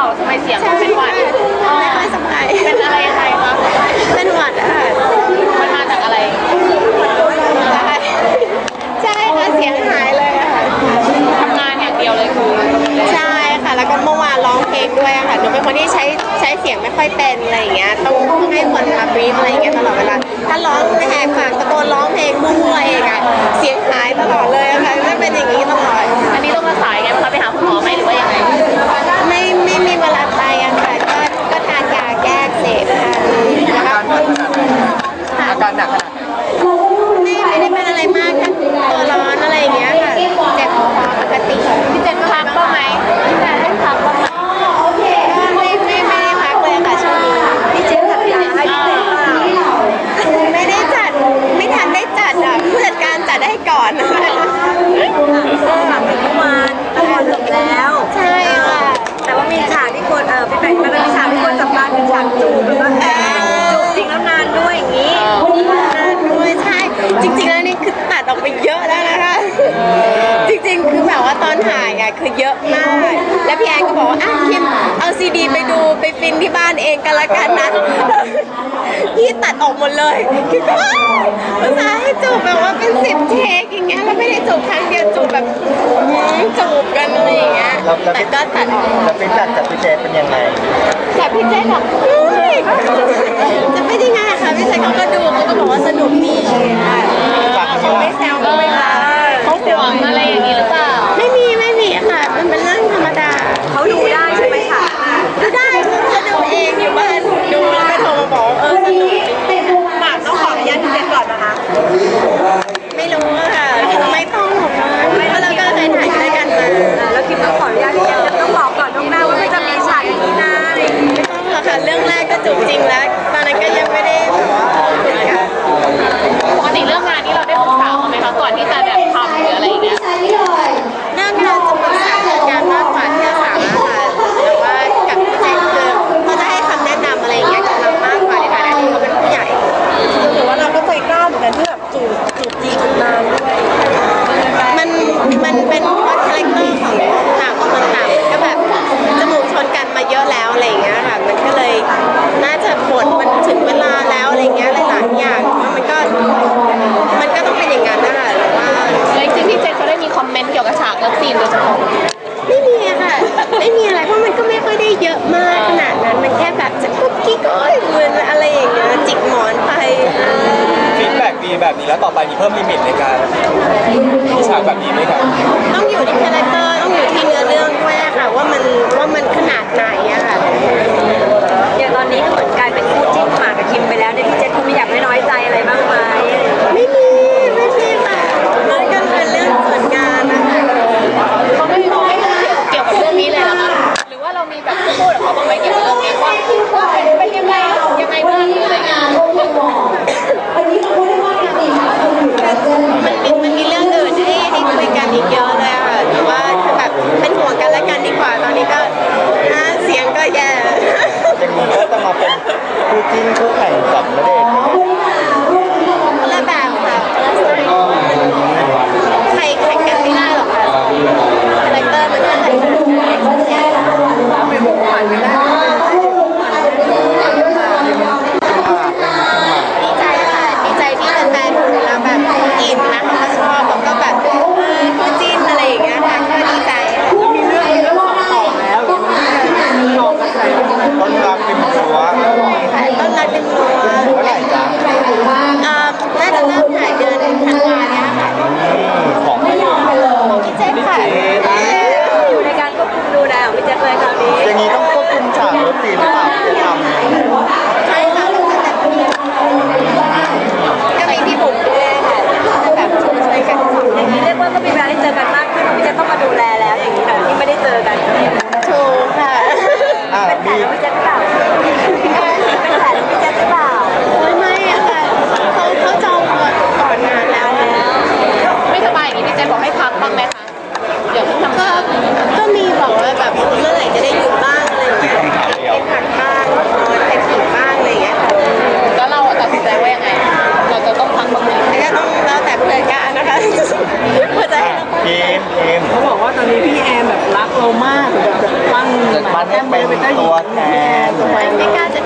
าทำไมเสียงมันเป็นหวัดไม่ค่อยสบายเป็นอะไรยัไงคะเป็นหวัดค่ะมันมาจากอะไรใช่เสียงหายเลยค่ะทำงานอย่างเดียวเลยคือใช่ค่ะแล้วก็เมื่ร้องเพลงด้วยค่ะหนูเป็นคนที่ใช้ใช้เสียงไม่ค่อยเป็นอะไรอย่างเงี้ยต้องให้คนมาบรีมอะไรอย่างเงี้ยตลอดเวลาถ้าร้องินที่บ้านเองกันละกันนะ พี่ตัดออกหมดเลยคือก็ภาษาให้จูบแบบว่าเป็นสิบเทคอย่างเงี้ยเราไม่ได้จูบครั้งเดียวจูบแบบจูบกันอะไรอย่างเงี้ยแต่ก็ตัดออกแล้วเป็นตัดจับพี่เจเป็นยังไงจากพี่เจแบกจะเป็นยังไงคะพี่เจเขาก็ดูเขาก็บอกว่าสนุกดี ไม่มีอะค่ะ ไม่มีอะไรเพราะมันก็ไม่ค่อยได้เยอะมากขนาดนั้นมันแค่แบบจะกุ๊กกิ๊กโอ้ยเหมือนอะไรอย่างเงี้ยจิกหมอนไปฟีดแบ็กดีแบบนี้แล้วต่อไปมีเพิ่มลิมิตในการมีฉากแบบนี้ไหมครับต้องอยู่ที่คาแรคเตอร์ต้องอยู่ที่เนื้อเรื่องด้วยค่ะว่ามันว่ามันขนาดไหนอะค่ะอย่างตอนนี้ เรามีแบบพูดกับเขาบ้างไหมเเกมเกมเขาบอกว่าตอนนี้พี่แอนแบบรักเรามากแบบปั้นหมาแต้มเบอร์เป็นเจ้าหญิงตัวแทน ไม่กล้าจะ